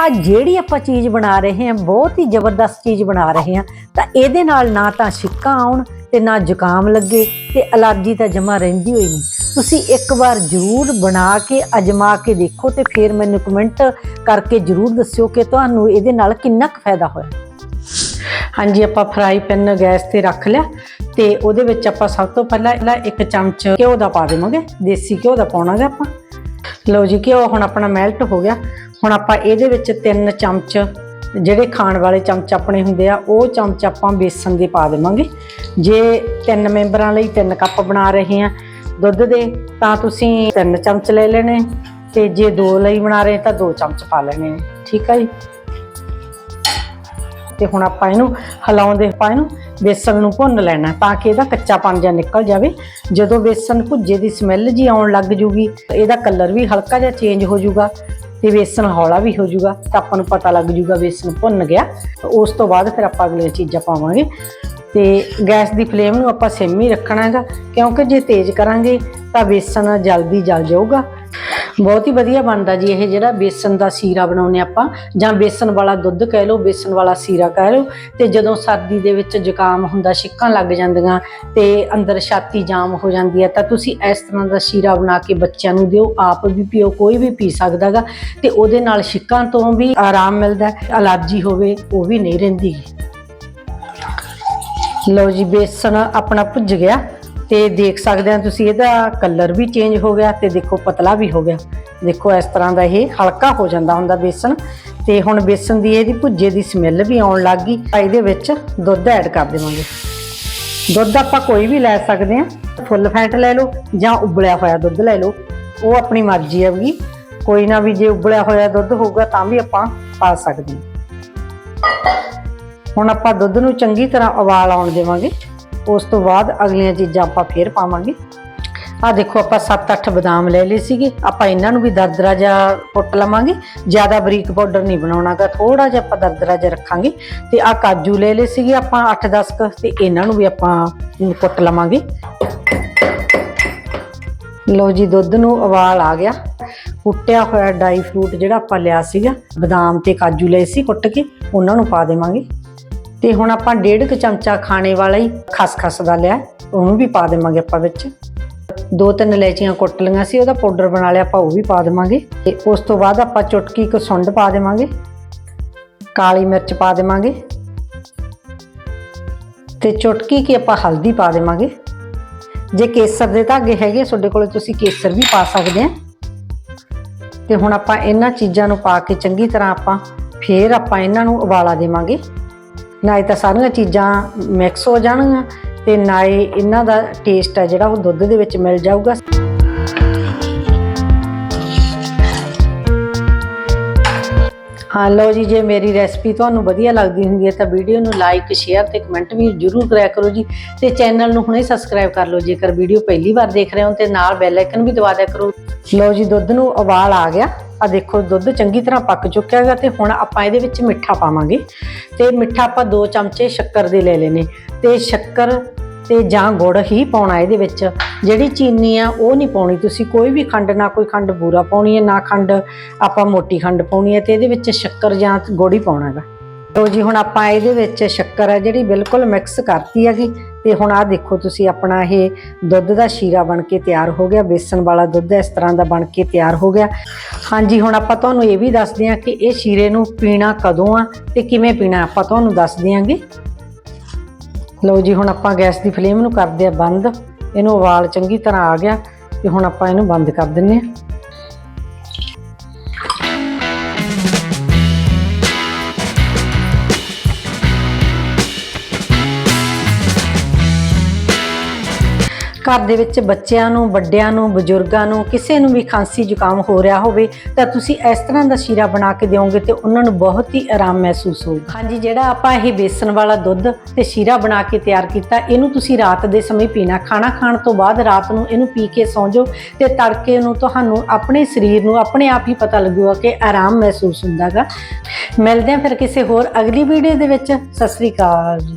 ਆ ਜਿਹੜੀ ਆਪਾਂ ਚੀਜ਼ ਬਣਾ ਰਹੇ ਹਾਂ, ਬਹੁਤ ਹੀ ਜ਼ਬਰਦਸਤ ਚੀਜ਼ ਬਣਾ ਰਹੇ ਹਾਂ, ਤਾਂ ਇਹਦੇ ਨਾਲ ਨਾ ਤਾਂ ਛਿੱਕਾਂ ਆਉਣ ਤੇ ਨਾ ਜ਼ੁਕਾਮ ਲੱਗੇ ਤੇ ਅਲਰਜੀ ਤਾਂ ਜਮਾ ਰਹਿੰਦੀ ਹੋਈ ਨਹੀਂ। ਤੁਸੀਂ ਇੱਕ ਵਾਰ ਜ਼ਰੂਰ ਬਣਾ ਕੇ, ਅਜਮਾ ਕੇ ਦੇਖੋ ਤੇ ਫਿਰ ਮੈਨੂੰ ਕਮੈਂਟ ਕਰਕੇ ਜ਼ਰੂਰ ਦੱਸਿਓ ਕਿ ਤੁਹਾਨੂੰ ਇਹਦੇ ਨਾਲ ਕਿੰਨਾ ਕੁ ਫਾਇਦਾ ਹੋਇਆ। ਹਾਂਜੀ, ਆਪਾਂ ਫਰਾਈ ਪੈਨ ਗੈਸ ਤੇ ਰੱਖ ਲਿਆ ਤੇ ਉਹਦੇ ਵਿੱਚ ਆਪਾਂ ਸਭ ਤੋਂ ਪਹਿਲਾਂ ਇਹਦਾ ਇੱਕ ਚਮਚ ਘਿਓ ਦਾ ਪਾ ਦੇਵਾਂਗੇ, ਦੇਸੀ ਘਿਓ ਦਾ ਪਾਉਣਾ ਗਾ ਆਪਾਂ। ਲਓ ਜੀ, ਘਿਓ ਹੁਣ ਆਪਣਾ ਮੈਲਟ ਹੋ ਗਿਆ। ਹੁਣ ਆਪਾਂ ਇਹਦੇ ਵਿੱਚ ਤਿੰਨ ਚਮਚ, ਜਿਹੜੇ ਖਾਣ ਵਾਲੇ ਚਮਚ ਆਪਣੇ ਹੁੰਦੇ ਆ, ਉਹ ਚਮਚ ਆਪਾਂ ਬੇਸਨ ਦੇ ਪਾ ਦੇਵਾਂਗੇ। ਜੇ ਤਿੰਨ ਮੈਂਬਰਾਂ ਲਈ ਤਿੰਨ ਕੱਪ ਬਣਾ ਰਹੇ ਆ ਦੁੱਧ ਦੇ, ਤਾਂ ਤੁਸੀਂ ਤਿੰਨ ਚਮਚ ਲੈ ਲੈਣੇ ਤੇ ਜੇ ਦੋ ਲਈ ਬਣਾ ਰਹੇ ਤਾਂ ਦੋ ਚਮਚ ਪਾ ਲੈਣੇ ਨੇ ਠੀਕ ਆ ਜੀ? ਤੇ ਹੁਣ ਆਪਾਂ ਇਹਨੂੰ ਹਲਾਉਂਦੇ ਆਪਾਂ ਇਹਨੂੰ ਬੇਸਨ ਨੂੰ ਭੁੰਨ ਲੈਣਾ ਤਾਂ ਕਿ ਇਹਦਾ ਕੱਚਾਪਣ ਜਿਹਾ ਨਿਕਲ ਜਾਵੇ। ਜਦੋਂ ਬੇਸਨ ਭੁੱਜੇ ਦੀ ਸਮੈਲ ਜੀ ਆਉਣ ਲੱਗ ਜੂਗੀ ਇਹਦਾ ਕਲਰ ਵੀ ਹਲਕਾ ਜਿਹਾ ਚੇਂਜ ਹੋ ਜਾਊਗਾ ਤੇ ਬੇਸਨ ਹੌਲਾ ਵੀ ਹੋ ਜਾਊਗਾ, ਤਾਂ ਆਪਾਂ ਨੂੰ ਪਤਾ ਲੱਗ ਜਾਊਗਾ ਬੇਸਨ ਭੁੰਨ ਗਿਆ। ਉਸ ਤੋਂ ਬਾਅਦ ਫਿਰ ਆਪਾਂ ਅਗਲੀਆਂ ਚੀਜ਼ਾਂ ਪਾਵਾਂਗੇ। ਤੇ ਗੈਸ ਦੀ ਫਲੇਮ ਨੂੰ ਆਪਾਂ ਸਿਮ ਹੀ ਰੱਖਣਾ ਹੈਗਾ ਕਿਉਂਕਿ ਜੇ ਤੇਜ਼ ਕਰਾਂਗੇ ਤਾਂ ਵੇਸਣ ਜਲਦੀ ਜਲ ਜਾਊਗਾ। ਬਹੁਤ ਹੀ ਵਧੀਆ ਬਣਦਾ ਜੀ ਇਹ ਜਿਹੜਾ ਬੇਸਨ ਦਾ ਸੀਰਾ ਬਣਾਉਂਦੇ ਆਪਾਂ, ਜਾਂ ਬੇਸਨ ਵਾਲਾ ਦੁੱਧ ਕਹਿ ਲਓ, ਬੇਸਨ ਵਾਲਾ ਸੀਰਾ ਕਹਿ ਲਓ, ਤੇ ਜਦੋਂ ਸਰਦੀ ਦੇ ਵਿੱਚ ਜ਼ੁਕਾਮ ਹੁੰਦਾ, ਛਿੱਕਾਂ ਲੱਗ ਜਾਂਦੀਆਂ ਤੇ ਅੰਦਰ ਛਾਤੀ ਜਾਮ ਹੋ ਜਾਂਦੀ ਹੈ, ਤਾਂ ਤੁਸੀਂ ਇਸ ਤਰ੍ਹਾਂ ਦਾ ਸੀਰਾ ਬਣਾ ਕੇ ਬੱਚਿਆਂ ਨੂੰ ਦਿਓ, ਆਪ ਵੀ ਪੀਓ, ਕੋਈ ਵੀ ਪੀ ਸਕਦਾਗਾ ਤੇ ਉਹਦੇ ਨਾਲ ਛਿੱਕਾਂ ਤੋਂ ਵੀ ਆਰਾਮ ਮਿਲਦਾ ਅਲਰਜੀ ਹੋਵੇ, ਉਹ ਵੀ ਨਹੀਂ ਰਹਿੰਦੀ। ਲਓ ਜੀ, ਬੇਸਨ ਆਪਣਾ ਭੁੱਜ ਗਿਆ। ਤੇ ਦੇਖ ਸਕਦੇ ਆ ਤੁਸੀਂ ਇਹਦਾ ਕਲਰ ਵੀ ਚੇਂਜ ਹੋ ਗਿਆ ਤੇ ਦੇਖੋ ਪਤਲਾ ਵੀ ਹੋ ਗਿਆ। ਦੇਖੋ ਇਸ ਤਰ੍ਹਾਂ ਦਾ ਇਹ ਹਲਕਾ ਹੋ ਜਾਂਦਾ ਹੁੰਦਾ ਬੇਸਨ। ਤੇ ਹੁਣ ਬੇਸਨ ਦੀ ਇਹਦੀ ਭੁੱਜੇ ਦੀ ਸਮੈਲ ਵੀ ਆਉਣ ਲੱਗ ਗਈ। ਤਾਂ ਇਹਦੇ ਵਿੱਚ ਦੁੱਧ ਐਡ ਕਰ ਦੇਵਾਂਗੇ। ਦੁੱਧ ਆਪਾਂ ਕੋਈ ਵੀ ਲੈ ਸਕਦੇ ਆ। ਫੁੱਲ ਫੈਟ ਲੈ ਲਓ ਜਾਂ ਉਬਲਿਆ ਹੋਇਆ ਦੁੱਧ ਲੈ ਲਓ। ਉਹ ਆਪਣੀ ਮਰਜ਼ੀ ਹੈਗੀ ਕੋਈ ਨਾ ਵੀ ਜੇ ਉਬਲਿਆ ਹੋਇਆ ਦੁੱਧ ਹੋਊਗਾ ਤਾਂ ਵੀ ਆਪਾਂ ਪਾ ਸਕਦੇ ਹਾਂ ਹੁਣ ਆਪਾਂ ਦੁੱਧ ਨੂੰ ਚੰਗੀ ਤਰ੍ਹਾਂ ਉਬਾਲ ਆਉਣ ਦੇਵਾਂਗੇ। ਉਸ ਤੋਂ ਬਾਅਦ ਅਗਲੀਆਂ ਚੀਜ਼ਾਂ ਆਪਾਂ ਫੇਰ ਪਾਵਾਂਗੇ। ਆ ਦੇਖੋ, ਆਪਾਂ 7-8 ਬਦਾਮ ਲੈ ਲਏ ਸੀਗੇ। ਆਪਾਂ ਇਹਨਾਂ ਨੂੰ ਵੀ ਦਰਦਰਾ ਜਿਹਾ ਕੁੱਟ ਲਵਾਂਗੇ। ਜ਼ਿਆਦਾ ਬਰੀਕ ਪਾਊਡਰ ਨਹੀਂ ਬਣਾਉਣਾਗਾ ਥੋੜਾ ਜਿਹਾ ਆਪਾਂ ਦਰਦਰਾ ਜਿਹਾ ਰੱਖਾਂਗੇ। ਤੇ ਆ ਕਾਜੂ ਲੈ ਲਏ ਸੀਗੇ ਆਪਾਂ 8-10 ਕ, ਤੇ ਇਹਨਾਂ ਨੂੰ ਵੀ ਆਪਾਂ ਕੁੱਟ ਲਵਾਂਗੇ। ਲੋ ਜੀ, ਦੁੱਧ ਨੂੰ ਉਬਾਲ ਆ ਗਿਆ। ਕੁੱਟਿਆ ਹੋਇਆ ਡਰਾਈ ਫਰੂਟ ਜਿਹੜਾ ਆਪਾਂ ਲਿਆ ਸੀਗਾ, ਬਦਾਮ ਤੇ ਕਾਜੂ ਲਏ ਸੀ ਕੁੱਟ ਕੇ, ਉਹਨਾਂ ਨੂੰ ਪਾ ਦੇਵਾਂਗੇ। ਤੇ ਹੁਣ ਆਪਾਂ ਡੇਢ ਕੁ ਚਮਚਾ ਖਾਣੇ ਵਾਲਾ ਹੀ ਖਸਖਸ ਦਾ ਲਿਆ। ਉਹਨੂੰ ਵੀ ਪਾ ਦੇਵਾਂਗੇ ਆਪਾਂ ਵਿੱਚ। ਦੋ ਤਿੰਨ ਇਲਾਇਚੀਆਂ ਕੁੱਟ ਲਈਆਂ ਸੀ, ਉਹਦਾ ਪਾਊਡਰ ਬਣਾ ਲਿਆ ਆਪਾਂ, ਉਹ ਵੀ ਪਾ ਦੇਵਾਂਗੇ। ਤੇ ਉਸ ਤੋਂ ਬਾਅਦ ਆਪਾਂ ਚੁਟਕੀ ਕੁ ਸੁੰਡ ਪਾ ਦੇਵਾਂਗੇ। ਕਾਲੀ ਮਿਰਚ ਪਾ ਦੇਵਾਂਗੇ। ਤੇ ਚੁਟਕੀ ਕੀ ਆਪਾਂ ਹਲਦੀ ਪਾ ਦੇਵਾਂਗੇ। ਜੇ ਕੇਸਰ ਦੇ ਧਾਗੇ ਹੈਗੇ, ਤੁਹਾਡੇ ਕੋਲ ਤੁਸੀਂ ਕੇਸਰ ਵੀ ਪਾ ਸਕਦੇ ਆ। ਤੇ ਹੁਣ ਆਪਾਂ ਇਹਨਾਂ ਚੀਜ਼ਾਂ ਨੂੰ ਪਾ ਕੇ ਚੰਗੀ ਤਰ੍ਹਾਂ ਆਪਾਂ ਫੇਰ ਆਪਾਂ ਇਹਨਾਂ ਨੂੰ ਉਬਾਲਾ ਦੇਵਾਂਗੇ। ਨਾ ਇਹ ਤਾਂ ਸਾਰੀਆਂ ਚੀਜ਼ਾਂ ਮਿਕਸ ਹੋ ਜਾਣਗੀਆਂ ਤੇ ਨਾ ਹੀ ਇਹਨਾਂ ਦਾ ਟੇਸਟ ਹੈ ਜਿਹੜਾ ਉਹ ਦੁੱਧ ਦੇ ਵਿੱਚ ਮਿਲ ਜਾਊਗਾ। ਹਾਂ, ਲਓ ਜੀ, ਜੇ ਮੇਰੀ ਰੈਸਪੀ ਤੁਹਾਨੂੰ ਵਧੀਆ ਲੱਗਦੀ ਹੁੰਦੀ ਹੈ ਤਾਂ ਵੀਡੀਓ ਨੂੰ ਲਾਈਕ ਸ਼ੇਅਰ ਤੇ ਕਮੈਂਟ ਵੀ ਜਰੂਰ ਕਰਿਆ ਕਰੋ ਜੀ ਤੇ ਚੈਨਲ ਨੂੰ ਹੁਣੇ ਸਬਸਕ੍ਰਾਈਬ ਕਰ ਲਓ, ਜੇਕਰ ਵੀਡੀਓ ਪਹਿਲੀ ਵਾਰ ਦੇਖ ਰਹੇ ਹੋ ਤੇ ਨਾਲ ਬੈਲ ਆਈਕਨ ਵੀ ਦਬਾ ਦਿਆ ਕਰੋ। ਲਓ ਜੀ, ਦੁੱਧ ਨੂੰ ਉਬਾਲ ਆ ਗਿਆ। ਆ ਦੇਖੋ, ਦੁੱਧ ਚੰਗੀ ਤਰ੍ਹਾਂ ਪੱਕ ਚੁੱਕਿਆ ਹੈਗਾ ਤੇ ਹੁਣ ਆਪਾਂ ਇਹਦੇ ਵਿੱਚ ਮਿੱਠਾ ਪਾਵਾਂਗੇ। ਤੇ ਮਿੱਠਾ ਆਪਾਂ 2 ਚਮਚੇ ਸ਼ੱਕਰ ਦੇ ਲੈ ਲੈਨੇ। ਤੇ ਸ਼ੱਕਰ ਤੇ ਜਾਂ ਗੁੜ ਹੀ ਪਾਉਣਾ ਇਹਦੇ ਵਿੱਚ। ਜਿਹੜੀ ਚੀਨੀ ਆ, ਉਹ ਨਹੀਂ ਪਾਉਣੀ ਤੁਸੀਂ। ਕੋਈ ਵੀ ਖੰਡ, ਨਾ ਕੋਈ ਖੰਡ ਬੂਰਾ ਪਾਉਣੀ ਹੈ, ਨਾ ਖੰਡ ਆਪਾਂ ਮੋਟੀ ਖੰਡ ਪਾਉਣੀ ਹੈ ਤੇ ਇਹਦੇ ਵਿੱਚ ਸ਼ੱਕਰ ਜਾਂ ਗੁੜ ਹੀ ਪਾਉਣਾ ਹੈਗਾ। ਲਓ ਜੀ, ਹੁਣ ਆਪਾਂ ਇਹਦੇ ਵਿੱਚ ਸ਼ੱਕਰ ਹੈ ਜਿਹੜੀ ਬਿਲਕੁਲ ਮਿਕਸ ਕਰਤੀ ਹੈਗੀ। ਤੇ ਹੁਣ ਆਹ ਦੇਖੋ ਤੁਸੀਂ ਆਪਣਾ ਇਹ ਦੁੱਧ ਦਾ ਸ਼ੀਰਾ ਬਣ ਕੇ ਤਿਆਰ ਹੋ ਗਿਆ। ਬੇਸਣ ਵਾਲਾ ਦੁੱਧ ਇਸ ਤਰ੍ਹਾਂ ਦਾ ਬਣ ਕੇ ਤਿਆਰ ਹੋ ਗਿਆ। ਹਾਂਜੀ, ਹੁਣ ਆਪਾਂ ਤੁਹਾਨੂੰ ਇਹ ਵੀ ਦੱਸਦੇ ਹਾਂ ਕਿ ਇਹ ਸ਼ੀਰੇ ਨੂੰ ਪੀਣਾ ਕਦੋਂ ਆ ਤੇ ਕਿਵੇਂ ਪੀਣਾ ਆਪਾਂ ਤੁਹਾਨੂੰ ਦੱਸ ਦਿਆਂਗੇ। ਲਓ ਜੀ, ਹੁਣ ਆਪਾਂ ਗੈਸ ਦੀ ਫਲੇਮ ਨੂੰ ਕਰਦੇ ਆ ਬੰਦ। ਇਹਨੂੰ ਉਬਾਲ ਚੰਗੀ ਤਰ੍ਹਾਂ ਆ ਗਿਆ ਤੇ ਹੁਣ ਆਪਾਂ ਇਹਨੂੰ ਬੰਦ ਕਰ ਦਿੰਨੇ ਆ ਘਰ ਦੇ ਵਿੱਚ ਬੱਚਿਆਂ ਨੂੰ, ਵੱਡਿਆਂ ਨੂੰ, ਬਜ਼ੁਰਗਾਂ ਨੂੰ, ਕਿਸੇ ਨੂੰ ਵੀ ਖਾਂਸੀ ਜ਼ੁਕਾਮ ਹੋ ਰਿਹਾ ਹੋਵੇ, ਤਾਂ ਤੁਸੀਂ ਇਸ ਤਰ੍ਹਾਂ ਦਾ ਸ਼ੀਰਾ ਬਣਾ ਕੇ ਦਿਓਗੇ ਤੇ ਉਹਨਾਂ ਨੂੰ ਬਹੁਤ ਹੀ ਆਰਾਮ ਮਹਿਸੂਸ ਹੋਊਗਾ। ਹਾਂਜੀ, ਜਿਹੜਾ ਆਪਾਂ ਇਹ ਬੇਸਣ ਵਾਲਾ ਦੁੱਧ ਤੇ ਸ਼ੀਰਾ ਬਣਾ ਕੇ ਤਿਆਰ ਕੀਤਾ, ਇਹਨੂੰ ਤੁਸੀਂ ਰਾਤ ਦੇ ਸਮੇਂ ਪੀਣਾ, ਖਾਣਾ ਖਾਣ ਤੋਂ ਬਾਅਦ ਰਾਤ ਨੂੰ ਇਹਨੂੰ ਪੀ ਕੇ ਸੌਂ ਜਾਓ ਤੇ ਤੜਕੇ ਨੂੰ ਤੁਹਾਨੂੰ ਆਪਣੇ ਸਰੀਰ ਨੂੰ, ਆਪਣੇ ਆਪ ਹੀ ਪਤਾ ਲੱਗੂਗਾ ਕਿ ਆਰਾਮ ਮਹਿਸੂਸ ਹੁੰਦਾਗਾ। ਮਿਲਦੇ ਹਾਂ ਫਿਰ ਕਿਸੇ ਹੋਰ ਅਗਲੀ ਵੀਡੀਓ ਦੇ ਵਿੱਚ। ਸਤਿ ਸ੍ਰੀ ਅਕਾਲ। ਜੀ